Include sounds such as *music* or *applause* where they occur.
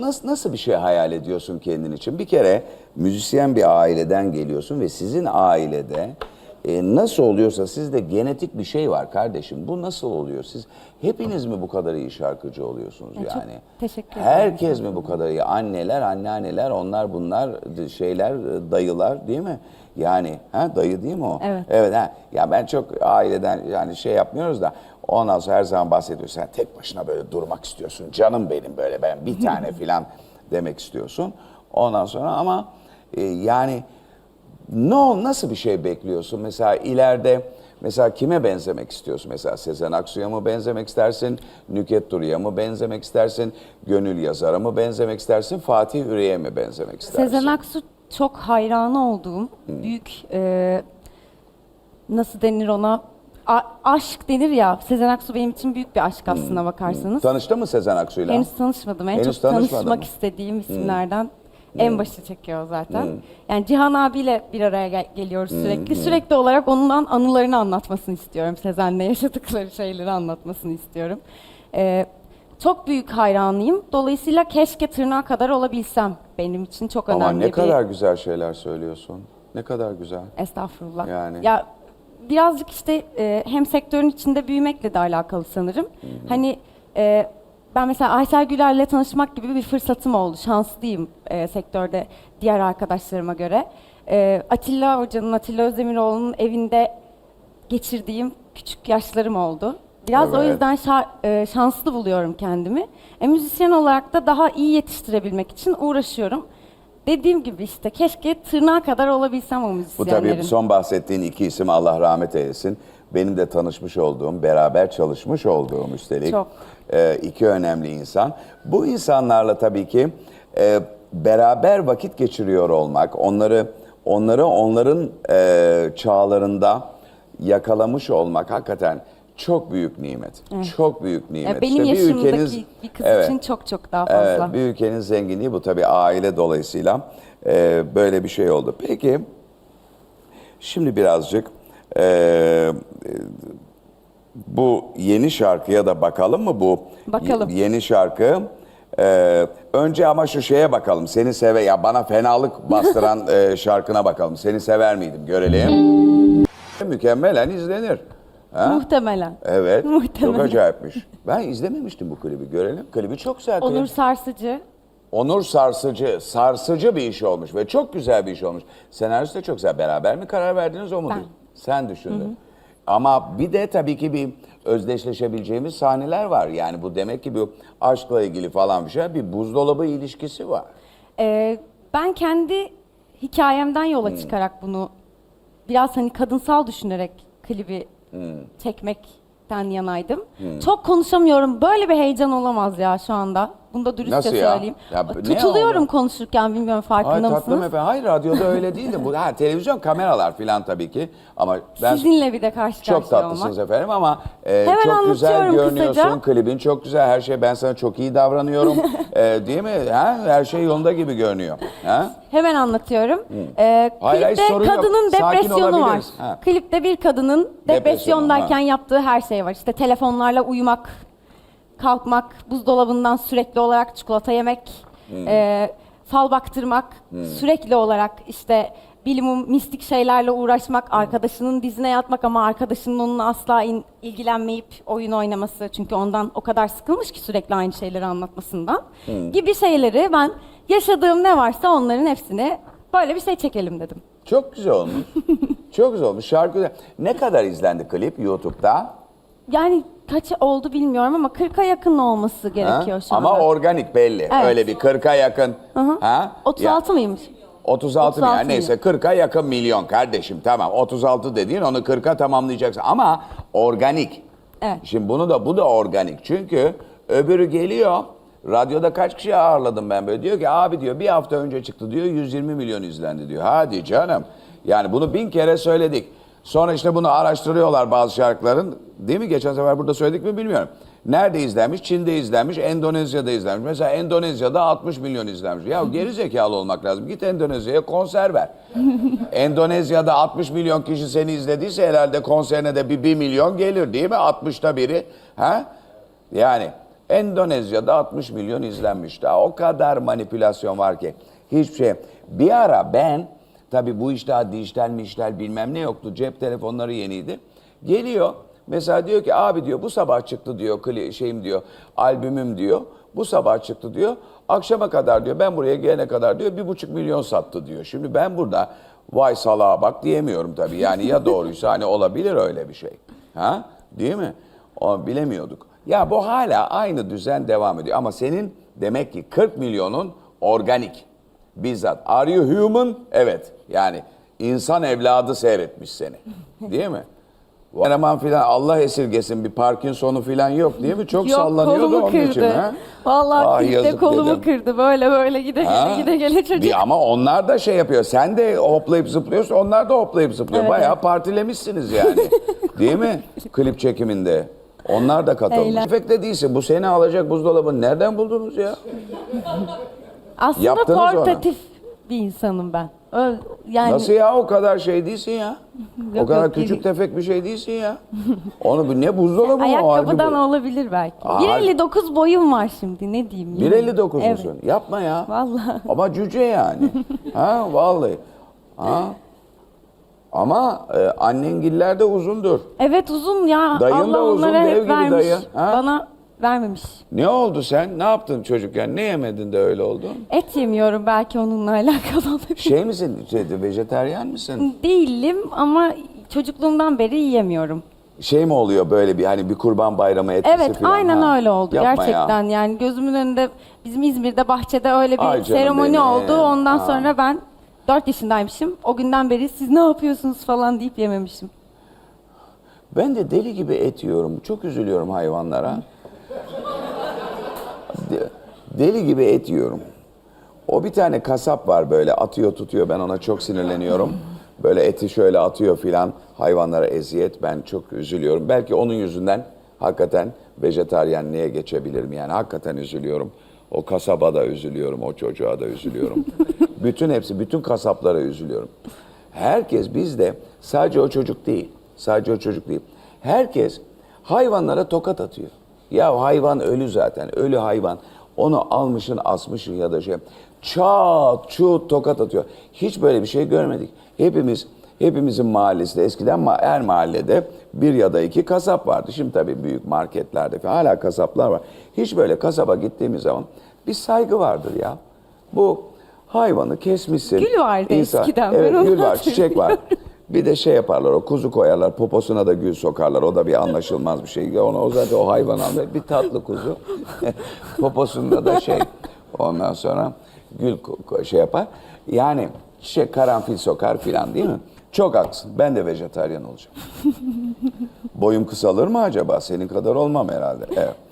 nasıl, nasıl bir şey hayal ediyorsun kendin için? Bir kere müzisyen bir aileden geliyorsun ve sizin ailede e, nasıl oluyorsa sizde genetik bir şey var kardeşim. Bu nasıl oluyor? Siz hepiniz mi bu kadar iyi şarkıcı oluyorsunuz Ya çok yani? teşekkür ederim. Herkes mi bu kadar iyi? Anneler, anneanneler, onlar bunlar şeyler, dayılar değil mi? Yani ha dayı değil mi o? Evet. Evet ha. Ya ben çok aileden yani şey yapmıyoruz da ondan sonra her zaman bahsediyorsun. Sen tek başına böyle durmak istiyorsun. Canım benim böyle ben bir tane *laughs* filan demek istiyorsun. Ondan sonra ama e, yani ne ol nasıl bir şey bekliyorsun? Mesela ileride mesela kime benzemek istiyorsun? Mesela Sezen Aksu'ya mı benzemek istersin? Nüket Duru'ya mı benzemek istersin? Gönül Yazar'a mı benzemek istersin? Fatih Üre'ye mi benzemek istersin? Sezen Aksu çok hayranı olduğum büyük e, nasıl denir ona A- aşk denir ya Sezen Aksu benim için büyük bir aşk aslına bakarsanız. Tanıştın mı Sezen Aksu'yla? Henüz tanışmadım. En Henüz çok tanışmadın tanışmak mı? istediğim isimlerden en başı çekiyor zaten. Yani Cihan abiyle bir araya gel- geliyoruz sürekli. Sürekli olarak ondan anılarını anlatmasını istiyorum. Sezen'le yaşadıkları şeyleri anlatmasını istiyorum. Ee, çok büyük hayranıyım. Dolayısıyla keşke tırnağa kadar olabilsem. Benim için çok önemli Ama ne bir... kadar güzel şeyler söylüyorsun. Ne kadar güzel. Estağfurullah. Yani. Ya birazcık işte e, hem sektörün içinde büyümekle de alakalı sanırım. Hani e, ben mesela Aysel Güler'le tanışmak gibi bir fırsatım oldu. Şanslıyım e, sektörde diğer arkadaşlarıma göre. E, Atilla Hoca'nın, Atilla Özdemiroğlu'nun evinde geçirdiğim küçük yaşlarım oldu. Biraz o Evet. yüzden şa- e, şanslı buluyorum kendimi. E, müzisyen olarak da daha iyi yetiştirebilmek için uğraşıyorum. Dediğim gibi işte keşke tırnağa kadar olabilsem o Bu müzisyenlerin. tabii son bahsettiğin iki isim Allah rahmet eylesin. Benim de tanışmış olduğum, beraber çalışmış olduğum üstelik Çok. e, iki önemli insan. Bu insanlarla tabii ki e, beraber vakit geçiriyor olmak, onları onları onların e, çağlarında yakalamış olmak hakikaten çok büyük nimet. Çok büyük nimet. Ya benim İşte bir yaşımdaki ülkeniz- bir kız Evet. için çok çok daha fazla. Evet, bir ülkenin zenginliği bu tabii aile dolayısıyla e, böyle bir şey oldu. Peki, şimdi birazcık e, bu yeni şarkıya da bakalım mı bu? Bakalım. Yeni şarkı. E, önce ama şu şeye bakalım. Seni seve ya bana fenalık *laughs* bastıran e, şarkına bakalım. Seni sever miydim? Görelim. Mükemmelen izlenir. Ha? Muhtemelen. Evet. *laughs* Muhtemelen. Çok acayipmiş. Ben izlememiştim bu klibi. Görelim. Klibi çok güzel. klip. Onur Sarsıcı. Onur sarsıcı, sarsıcı bir iş olmuş ve çok güzel bir iş olmuş. Senaryosu da çok güzel. Beraber mi karar verdiniz o mu? Ben. Sen düşündün. Ama bir de tabii ki bir özdeşleşebileceğimiz sahneler var. Yani bu demek ki bu aşkla ilgili falan bir şey. Bir buzdolabı ilişkisi var. Ee, ben kendi hikayemden yola Hmm. çıkarak bunu biraz hani kadınsal düşünerek klibi. Çekmekten yanaydım. Çok konuşamıyorum. Böyle bir heyecan olamaz ya şu anda. Bunu da dürüstçe Nasıl ya? söyleyeyim. Ya ne Tutuluyorum oldu? konuşurken bilmiyorum farkında tatlım mısınız? efendim. Hayır radyoda öyle değildi. Bu ha, televizyon kameralar falan tabii ki. Ama ben Sizinle bir de karşı Çok karşıya tatlısınız olmak. efendim ama e, Hemen çok güzel görünüyorsun. kısaca. Klibin çok güzel. Her şey ben sana çok iyi davranıyorum. *laughs* e, değil mi? Ha? Her şey yolunda gibi görünüyor. Ha? Hemen anlatıyorum. Ee, Hayır, hayır, klipte yok. kadının Sakin depresyonu var. Ha. Klipte bir kadının depresyondayken ha. yaptığı her şey var. İşte telefonlarla uyumak, kalkmak, buzdolabından sürekli olarak çikolata yemek, Hmm. e, fal baktırmak, sürekli olarak işte bilimum mistik şeylerle uğraşmak, arkadaşının dizine yatmak ama arkadaşının onunla asla in- ilgilenmeyip oyun oynaması. Çünkü ondan o kadar sıkılmış ki sürekli aynı şeyleri anlatmasından. Hmm. Gibi şeyleri ben yaşadığım ne varsa onların hepsini böyle bir şey çekelim dedim. Çok güzel olmuş. *laughs* çok güzel olmuş. Şarkı. Ne kadar izlendi klip YouTube'da? Yani kaç oldu bilmiyorum ama 40'a yakın olması gerekiyor şu anda. Ama organik belli. Evet. Öyle bir 40'a yakın. Hı. Ha? 36 mıymış? 36 milyon. 36 Neyse 40'a yakın milyon kardeşim. Tamam 36 dediğin onu 40'a tamamlayacaksın. Ama organik. Evet. Şimdi bunu da bu da organik. Çünkü öbürü geliyor. Radyoda kaç kişi ağırladım ben böyle. Diyor ki abi diyor bir hafta önce çıktı diyor 120 milyon izlendi diyor. Hadi canım. Yani bunu bin kere söyledik. Sonra işte bunu araştırıyorlar bazı şarkıların. Değil mi? Geçen sefer burada söyledik mi bilmiyorum. Nerede izlenmiş? Çin'de izlenmiş, Endonezya'da izlenmiş. Mesela Endonezya'da 60 milyon izlenmiş. Ya geri zekalı olmak lazım. Git Endonezya'ya konser ver. *laughs* Endonezya'da 60 milyon kişi seni izlediyse herhalde konserine de bir 1 milyon gelir değil mi? 60'ta biri. Ha? Yani Endonezya'da 60 milyon izlenmiş. Daha o kadar manipülasyon var ki. Hiçbir şey. Bir ara ben, tabii bu işte daha dijital miştal bilmem ne yoktu. Cep telefonları yeniydi. Geliyor, mesela diyor ki abi diyor bu sabah çıktı diyor, şeyim diyor, albümüm diyor. Bu sabah çıktı diyor. Akşama kadar diyor ben buraya gelene kadar diyor bir buçuk milyon sattı diyor. Şimdi ben burada vay salağa bak diyemiyorum tabii. Yani ya doğruysa hani olabilir öyle bir şey. Ha? Değil mi? O bilemiyorduk. Ya bu hala aynı düzen devam ediyor. Ama senin demek ki 40 milyonun organik. Bizzat. Are you human? Evet. Yani insan evladı seyretmiş seni. Değil mi? Eleman filan Allah esirgesin bir Parkinson'u filan yok değil mi? Çok Yok sallanıyordu kolumu onun kırdı. için. Ha? Vallahi Ah, klipte yazık kolumu dedim. kırdı. Böyle böyle gide Ha? gide gele çocuk. Bir ama onlar da şey yapıyor. Sen de hoplayıp zıplıyorsun. Onlar da hoplayıp zıplıyor. Evet. Bayağı partilemişsiniz yani. *laughs* Değil mi? Klip çekiminde. Onlar da katılmış. Eğlen- Efekte değilsin. Bu seni alacak buzdolabını nereden buldunuz ya? *laughs* Aslında Yaptınız onu. portatif bir insanım ben. Öyle, yani Nasıl ya o kadar şey değilsin ya? *laughs* o kadar yok, küçük değil. tefek bir şey değilsin ya. Onu bu ne buzdolabı mı o halbuki ayakkabıdan bu? olabilir belki. Aa, 1.59 boyum var şimdi ne diyeyim. yani. 1.59 Evet. musun? Yapma ya. Vallahi. *laughs* Ama cüce yani. ha vallahi. Ha. Ama e, annengiller de uzundur. Evet uzun ya. Dayın Allah da uzun, onlara dev hep gibi vermiş. dayı, ha? Bana vermemiş. Ne oldu sen? Ne yaptın çocukken? Ne yemedin de öyle oldu? Et yemiyorum belki onunla *laughs* alakalı olabilir. Şey misin? Şey, vejeteryan mısın? Değilim ama çocukluğumdan beri yiyemiyorum. Şey mi oluyor böyle bir hani bir kurban bayramı etkisi Evet falan? aynen ha? öyle oldu Yapma gerçekten Ya. yani gözümün önünde bizim İzmir'de bahçede öyle bir Ay canım seremoni benim. oldu. Ondan Ha. sonra ben 4 yaşındaymışım. O günden beri siz ne yapıyorsunuz falan deyip yememişim. Ben de deli gibi et yiyorum. Çok üzülüyorum hayvanlara. De- deli gibi et yiyorum. O bir tane kasap var böyle atıyor tutuyor ben ona çok sinirleniyorum. Böyle eti şöyle atıyor filan hayvanlara eziyet ben çok üzülüyorum. Belki onun yüzünden hakikaten vejetaryenliğe geçebilirim yani hakikaten üzülüyorum. O kasaba da üzülüyorum, o çocuğa da üzülüyorum. *laughs* bütün hepsi, bütün kasaplara üzülüyorum. Herkes bizde sadece o çocuk değil, sadece o çocuk değil. Herkes hayvanlara tokat atıyor. Ya hayvan ölü zaten, ölü hayvan. Onu almışın asmışın ya da şey çat çut tokat atıyor. Hiç böyle bir şey görmedik. Hepimiz hepimizin mahallesinde eskiden her mahallede bir ya da iki kasap vardı. Şimdi tabii büyük marketlerde falan hala kasaplar var. Hiç böyle kasaba gittiğimiz zaman bir saygı vardır ya. Bu hayvanı kesmişsin. Gül vardı eskiden, ben Evet gül var, çiçek var. Bir de şey yaparlar o kuzu koyarlar poposuna da gül sokarlar. O da bir anlaşılmaz bir şey. Onu o zaten o hayvan alır. Bir tatlı kuzu. *laughs* Poposunda da şey. Ondan sonra gül şey yapar. Yani çiçek karanfil sokar filan değil mi? Çok haklısın. Ben de vejetaryen olacağım. Boyum kısalır mı acaba? Senin kadar olmam herhalde. Evet.